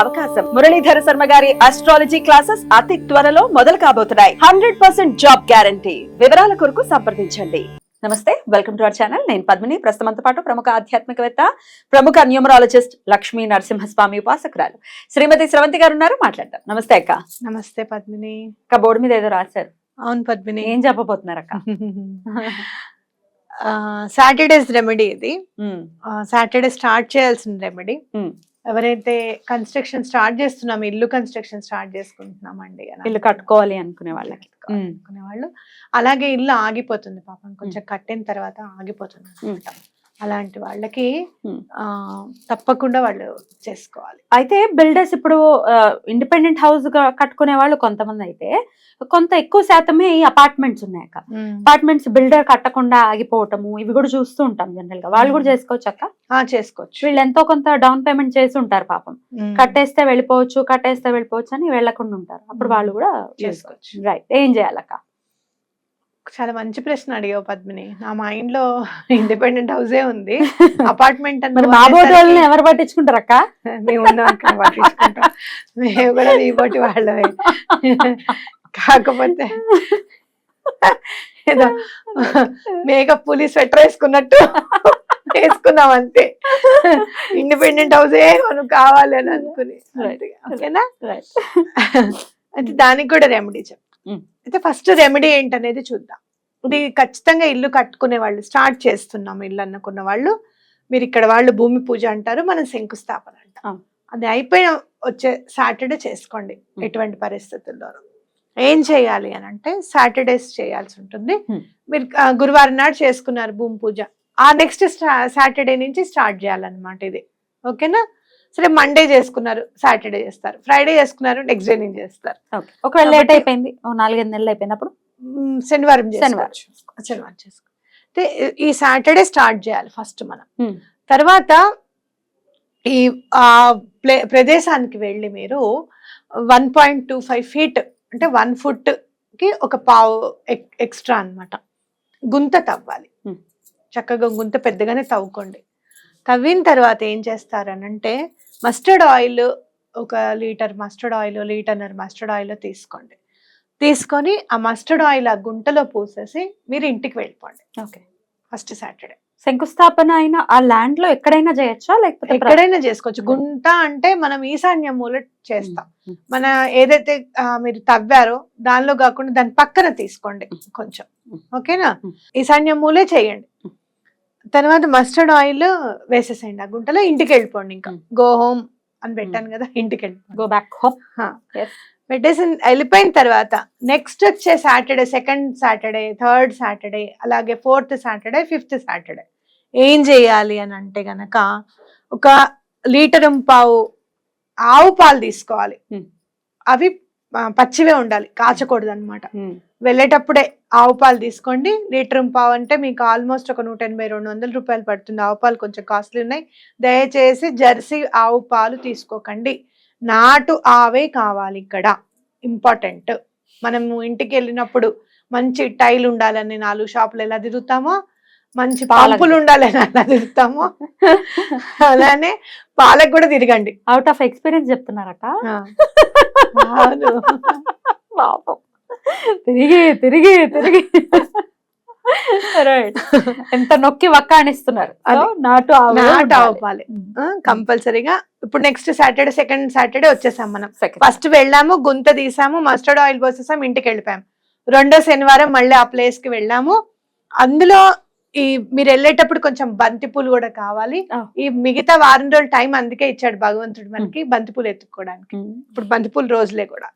అవకాశం. మురళీధర శర్మ గారి astrology classes అతి త్వరలో మొదలు కాబోతున్నాయి. హండ్రెడ్ పర్సెంట్ జాబ్ గ్యారంటీ వివరాల కొరకు సంప్రదించండి. నమస్తే వెల్కమ్ టు అవర్ ఛానల్ నేను పద్మిని. ప్రస్తుతంతో పాటు ప్రముఖ ఆధ్యాత్మికవేత్త ప్రముఖ న్యూమరాలజిస్ట్ లక్ష్మీ నరసింహస్వామి ఉపాసకురాలు. శ్రీమతి స్రవంతి గారు ఉన్నారు మాట్లాడతాం నమస్తే అక్క. నమస్తే పద్మిని. అక్క బోర్డు మీద ఏదో రాశారు. అవును పద్మిని. ఏం చెప్పబోతున్నారు అక్క? సాటర్డేస్ రెమెడీ ఇది. సాటర్డే స్టార్ట్ చేయాల్సిన రెమెడీ. ఎవరైతే కన్స్ట్రక్షన్ స్టార్ట్ చేస్తున్నాం ఇల్లు కన్స్ట్రక్షన్ స్టార్ట్ చేసుకుంటున్నామండి అని ఇల్లు కట్టుకోవాలి అనుకునే వాళ్ళకి. అనుకునే వాళ్ళు. అలాగే ఇల్లు ఆగిపోతుంది పాపం. కొంచెం కట్టిన తర్వాత ఆగిపోతుంది. అలాంటి వాళ్ళకి. ఆ, తప్పకుండా వాళ్ళు చేసుకోవాలి. అయితే బిల్డర్స్ ఇప్పుడు ఇండిపెండెంట్ హౌస్ కట్టుకునే వాళ్ళు కొంతమంది అయితే కొంత ఎక్కువ శాతమే ఈ అపార్ట్మెంట్స్ ఉన్నాయి అక్క. అపార్ట్మెంట్స్ బిల్డర్ కట్టకుండా ఆగిపోవటము ఇవి కూడా చూస్తూ ఉంటాం జనరల్గా వాళ్ళు కూడా చేసుకోవచ్చు అక్క? ఆ, చేసుకోవచ్చు. వీళ్ళు ఎంతో కొంత డౌన్ పేమెంట్ చేసి ఉంటారు పాపం. కట్టేస్తే వెళ్ళిపోవచ్చు కట్టేస్తే వెళ్ళిపోవచ్చు అని వెళ్ళకుండా ఉంటారు. అప్పుడు వాళ్ళు కూడా చేసుకోవచ్చు. రైట్ ఏం చేయాలక్క? చాలా మంచి ప్రశ్న అడిగావు పద్మిని. నా మైండ్లో ఇండిపెండెంట్ హౌసే ఉంది. అపార్ట్మెంట్ మరి మా బోటి వాళ్ళని ఎవరు పట్టించుకుంటారు అక్క? మేము పట్టించుకుంటాం. మేము కూడా మీ పోటీ వాళ్ళమే. కాకపోతే ఏదో మేకప్ పులి స్వెటర్ వేసుకున్నట్టు వేసుకున్నాం అంతే. ఇండిపెండెంట్ హౌసే మనకు కావాలి అని అనుకుని. ఓకేనా. అయితే దానికి కూడా రెమెడీ చెప్ Mm. అయితే ఫస్ట్ రెమెడీ ఏంటనేది చూద్దాం. ఇది ఖచ్చితంగా ఇల్లు కట్టుకునే వాళ్ళు స్టార్ట్ చేస్తున్నాం ఇల్లు అనుకున్న వాళ్ళు మీరు ఇక్కడ వాళ్ళు భూమి పూజ అంటారు మనం శంకుస్థాపన అంటాం. అది అయిపోయిన వచ్చే సాటర్డే చేసుకోండి ఎటువంటి పరిస్థితుల్లోనూ. ఏం చేయాలి అని అంటే సాటర్డేస్ చేయాల్సి ఉంటుంది. మీరు గురువారం నాడు చేసుకున్నారు భూమి పూజ. ఆ నెక్స్ట్ సాటర్డే నుంచి స్టార్ట్ చేయాలన్నమాట ఇది. ఓకేనా? సరే మండే చేసుకున్నారు సాటర్డే చేస్తారు. ఫ్రైడే చేసుకున్నారు నెక్స్ట్ డే నుంచి చేస్తారు. ఒకవేళ లేట్ అయిపోయింది ఓ నాలుగైదు నెలలు అయిపోయినప్పుడు? శనివారం శనివారం. శనివారం చేసుకో. అయితే ఈ సాటర్డే స్టార్ట్ చేయాలి ఫస్ట్ మనం. Hmm. తర్వాత ఈ ప్రదేశానికి వెళ్ళి మీరు one point two five feet అంటే వన్ ఫుట్కి ఒక పావు ఎక్స్ట్రా అన్నమాట. గుంత తవ్వాలి. Hmm. చక్కగా గుంత పెద్దగానే తవ్వుకోండి. తవ్విన తర్వాత ఏం చేస్తారనంటే మస్టర్డ్ ఆయిల్ ఒక లీటర్ మస్టర్డ్ ఆయిల్ లీటర్నర్ మస్టర్డ్ ఆయిల్ తీసుకోండి. తీసుకొని ఆ మస్టర్డ్ ఆయిల్ ఆ గుంటలో పూసేసి మీరు ఇంటికి వెళ్ళిపోండి. ఓకే. First Saturday. శంకుస్థాపన అయినా ఆ ల్యాండ్లో ఎక్కడైనా చేయొచ్చా? లేకపోతే ఎక్కడైనా చేసుకోవచ్చు. గుంట అంటే మనం ఈశాన్య మూల చేస్తాం. మన ఏదైతే మీరు తవ్వారో దానిలో కాకుండా దాని పక్కన తీసుకోండి కొంచెం. ఓకేనా. ఈశాన్య మూలే చేయండి. తర్వాత మస్టర్డ్ ఆయిల్ వేసేసేయండి ఆ గుంటలో ఇంటికి వెళ్ళిపోండి ఇంకా. గో హోమ్ అని పెట్టాను కదా ఇంటికి వెళ్ళిపోండి గో బ్యాక్ హోమ్ పెట్టేసి వెళ్ళిపోయిన తర్వాత నెక్స్ట్ వచ్చే Saturday second Saturday third Saturday అలాగే ఫోర్త్ సాటర్డే ఫిఫ్త్ సాటర్డే ఏం చేయాలి అని అంటే గనక ఒక లీటర్ పావు ఆవు పాలు తీసుకోవాలి. Hmm. అవి పచ్చివే ఉండాలి కాచకూడదు అనమాట వెళ్ళేటప్పుడే ఆవు పాలు తీసుకోండి లీటర్ పావు అంటే మీకు ఆల్మోస్ట్ ఒక నూట ఎనభై రెండు వందల రూపాయలు పడుతుంది. ఆవు పాలు కొంచెం కాస్ట్లీ ఉన్నాయి. దయచేసి జెర్సీ ఆవు పాలు తీసుకోకండి. నాటు ఆవే కావాలి ఇక్కడ ఇంపార్టెంట్. మనము ఇంటికి వెళ్ళినప్పుడు మంచి టైల్ ఉండాలని నాలుగు షాపులు ఎలా తిరుగుతామో మంచి పాలకు. పంపులు ఉండాలని అలా తిరుగుతామో అలానే పాలకు కూడా తిరగండి. Out of experience. అవును. పాపం. తిరిగి తిరిగి తిరిగి. రైట్ ఎంత నొక్కి వక్కాణిస్తున్నారు. నాటు నాటు ఆవు పాలే కంపల్సరీగా. ఇప్పుడు నెక్స్ట్ సాటర్డే సెకండ్ సాటర్డే వచ్చేసాం మనం. ఫస్ట్ వెళ్ళాము గుంత తీసాము మస్టర్డ్ ఆయిల్ పోసేసాము ఇంటికి వెళ్ళిపోయాము రెండో శనివారం మళ్ళీ ఆ ప్లేస్కి వెళ్ళాము. అందులో ఈ మీరు వెళ్ళేటప్పుడు కొంచెం బంతి పూలు కూడా కావాలి. ఈ మిగతా వారం రోజులు టైం అందుకే ఇచ్చాడు భగవంతుడు మనకి బంతి పూలు ఎత్తుక్కోవడానికి ఇప్పుడు బంతి పూలు రోజులే కూడా.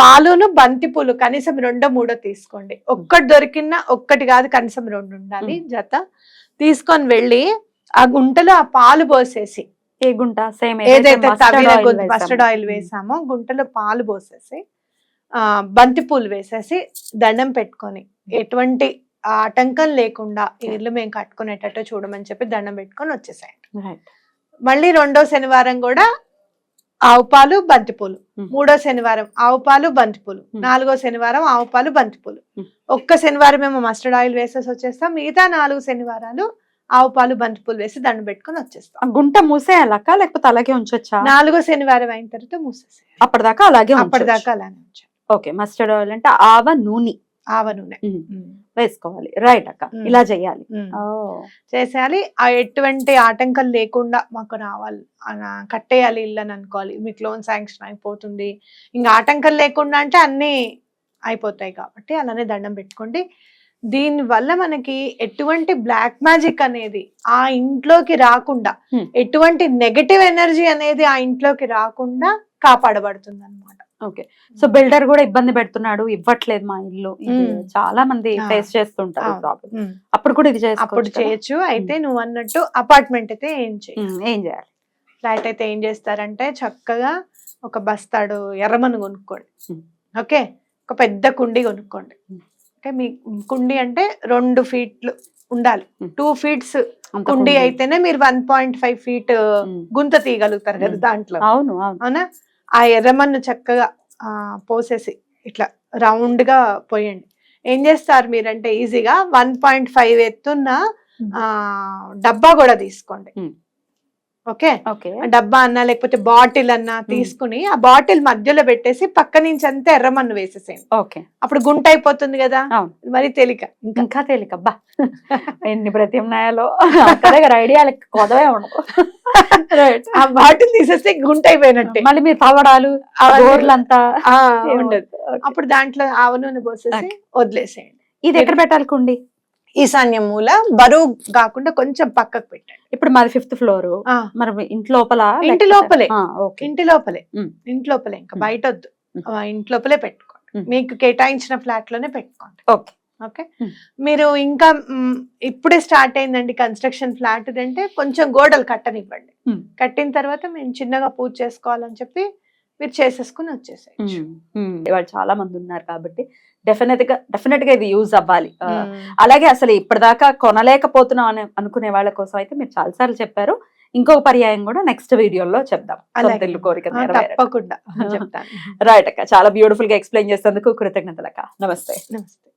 పాలును బంతి పూలు కనీసం రెండో మూడో తీసుకోండి. ఒక్కటి దొరికినా ఒక్కటి కాదు కనీసం రెండు ఉండాలి జత. తీసుకొని వెళ్ళి ఆ గుంటలో ఆ పాలు పోసేసి ఏ గుంట? సేమ్ ఏదైతే మస్టర్డ్ ఆయిల్ వేసామో. గుంటలో పాలు పోసేసి ఆ బంతి పూలు వేసేసి దండం పెట్టుకొని ఎటువంటి ఆటంకం లేకుండా ఇల్లు మేము కట్టుకునేటట్టు చూడమని చెప్పి దండం పెట్టుకొని వచ్చేసాయండి. మళ్ళీ రెండో శనివారం కూడా ఆవు పాలు బంతిపూలు Hmm. మూడో శనివారం ఆవు పాలు బంతిపూలు Hmm. నాలుగో శనివారం ఆవు పాలు బంతిపూలు Hmm. ఒక్క శనివారం మేము మస్టర్డ్ ఆయిల్ వేసేసి వచ్చేస్తాం. మిగతా నాలుగు శనివారాలు ఆవు పాలు బంతిపూలు వేసి దండం పెట్టుకొని వచ్చేస్తాం. గుంట మూసేయాలక్క? లేకపోతే అలాగే ఉంచొచ్చా? నాలుగో శనివారం అయిన తర్వాత మూసేసి అప్పటిదాకా అలాగే అప్పటిదాకా అలానే ఉంచాం ఓకే మస్టర్డ్ ఆయిల్ అంటే ఆవ నూనె. ఆవ నూనె. వేసుకోవాలి. రైట్ అక్క. ఇలా చేయాలి. చేసేయాలి. ఆ ఎటువంటి ఆటంకం లేకుండా మాకు రావాలి. కట్టేయాలి ఇల్లు అని అనుకోవాలి. మీకు లోన్ శాంక్షన్ అయిపోతుంది. ఇంకా ఆటంకం లేకుండా అంటే అన్నీ అయిపోతాయి కాబట్టి అలానే దండం పెట్టుకోండి. దీని వల్ల మనకి ఎటువంటి బ్లాక్ మ్యాజిక్ అనేది ఆ ఇంట్లోకి రాకుండా. ఎటువంటి నెగటివ్ ఎనర్జీ అనేది ఆ ఇంట్లోకి రాకుండా కాపాడబడుతుంది అనమాట ఓకే. సో బిల్డర్ కూడా ఇబ్బంది పెడుతున్నాడు ఇవ్వట్లేదు మా ఇల్లు. ఉమ్. చాలా మంది. ఫేస్ చేస్తుంటారు అవును. ప్రాబ్లం అప్పుడు కూడా ఇది అప్పుడు? చేయొచ్చు. అయితే నువ్వు అన్నట్టు అపార్ట్మెంట్ అయితే ఏం చేయ ఉమ్, ఏం చేయాలి? ఫ్లాట్ అయితే ఏం చేస్తారంటే చక్కగా ఒక బస్తాడు ఎర్రమన్ను కొనుక్కోండి. Hmm. ఓకే? ఒక పెద్ద కుండి కొనుక్కోండి. Hmm. ఓకే? మీ కుండి అంటే రెండు ఫీట్లు ఉండాలి. Hmm. టూ ఫీట్స్ కుండి అయితేనే మీరు వన్ పాయింట్ ఫైవ్ ఫీట్. గుంత తీయగలుగుతారు కదా Hmm. దాంట్లో. అవును అవును. అవునా? ఆ ఎర్రమన్ను చక్కగా ఆ, పోసేసి ఇట్లా రౌండ్గా పోయండి ఏం చేస్తారు మీరంటే ఈజీగా వన్ పాయింట్ ఫైవ్ ఎత్తున్న. ఆ, డబ్బా కూడా తీసుకోండి. ఓకే? డబ్బా అన్నా లేకపోతే బాటిల్ అన్నా తీసుకుని ఆ బాటిల్ మధ్యలో పెట్టేసి పక్క నుంచి అంతా ఎర్రమన్ను వేసేసేయండి. ఓకే. అప్పుడు గుంట అయిపోతుంది కదా. మరి తేలిక. ఇంకా? ఇంకా తేలికబ్బా ఎన్ని ప్రత్యామ్నాయాలు. ఐడియాలకి కొదవే ఆ బాటిల్ తీసేస్తే గుంట అయిపోయినట్టే. మళ్ళీ మీరు ఆ, ఏం ఉండదు. అప్పుడు దాంట్లో ఆవ నూనె పోసేసి వదిలేసేయండి. ఇది ఎక్కడ పెట్టాలి కుండి? ఈశాన్యం మూల బరువు కాకుండా కొంచెం పక్కకు పెట్టండి. ఇప్పుడు మాది ఫిఫ్త్ ఫ్లోర్ మరి ఇంటి లోపల ఇంటి లోపలే. ఇంటి లోపలే. ఇంటి లోపలే ఇంకా. బయట వద్దు ఇంటి లోపలే పెట్టుకోండి. మీకు కేటాయించిన ఫ్లాట్లోనే పెట్టుకోండి. ఓకే. ఓకే. మీరు ఇంకా ఇప్పుడే స్టార్ట్ అయిందండి కన్స్ట్రక్షన్ ఫ్లాట్ అంటే కొంచెం గోడలు కట్టనివ్వండి. కట్టిన తర్వాత మేము చిన్నగా పూజ చేసుకోవాలని చెప్పి మీరు చేసేసుకుని వచ్చేసేయచ్చు. ఇవాళ చాలా మంది ఉన్నారు కాబట్టి డెఫినెట్గా డెఫినెట్గా ఇది యూజ్ అవ్వాలి. అలాగే అసలు ఇప్పటిదాకా కొనలేకపోతున్నాం అని అనుకునే వాళ్ళ కోసం అయితే మీరు చాలా సార్లు చెప్పారు. ఇంకొక పర్యాయం కూడా నెక్స్ట్ వీడియోలో చెప్దాం. సొంతిల్లు కోరిక తప్పకుండా. రైట్ అక్క చాలా బ్యూటిఫుల్గా ఎక్స్ప్లెయిన్ చేసేందుకు కృతజ్ఞతలు అక్క. నమస్తే. నమస్తే.